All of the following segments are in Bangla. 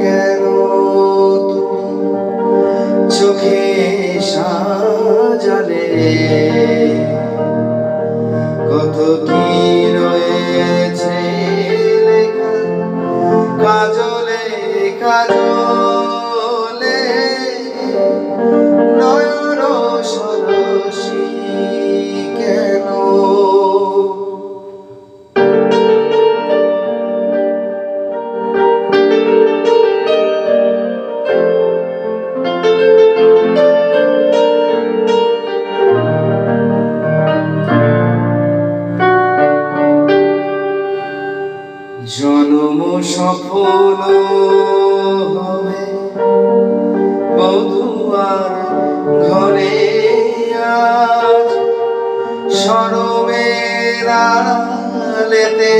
কেন তুমি চোখে সাজালে? জন্ম সফল হবে। বধুয়ার ঘরে আজ আড়ালেতে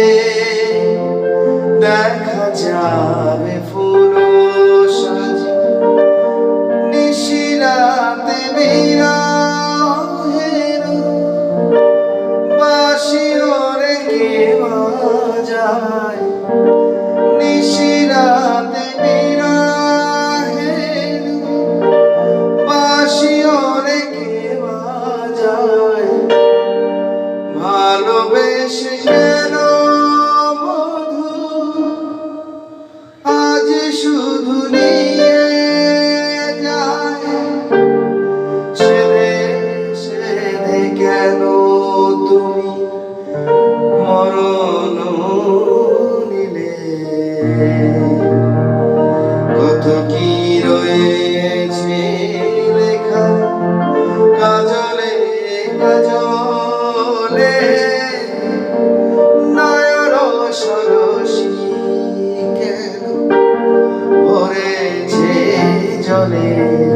দেখা যাবে ফুল সাজ। নিশিরাতে বিরাহের বাজায় নিশিরাতে বিরাহের বাসিওরে কে বাজায়। ভালোবেসে কেন বধু আজ শুধু নিয়ে যায়। ছেড়ে ছেড়ে কেন তুমি মরণ you.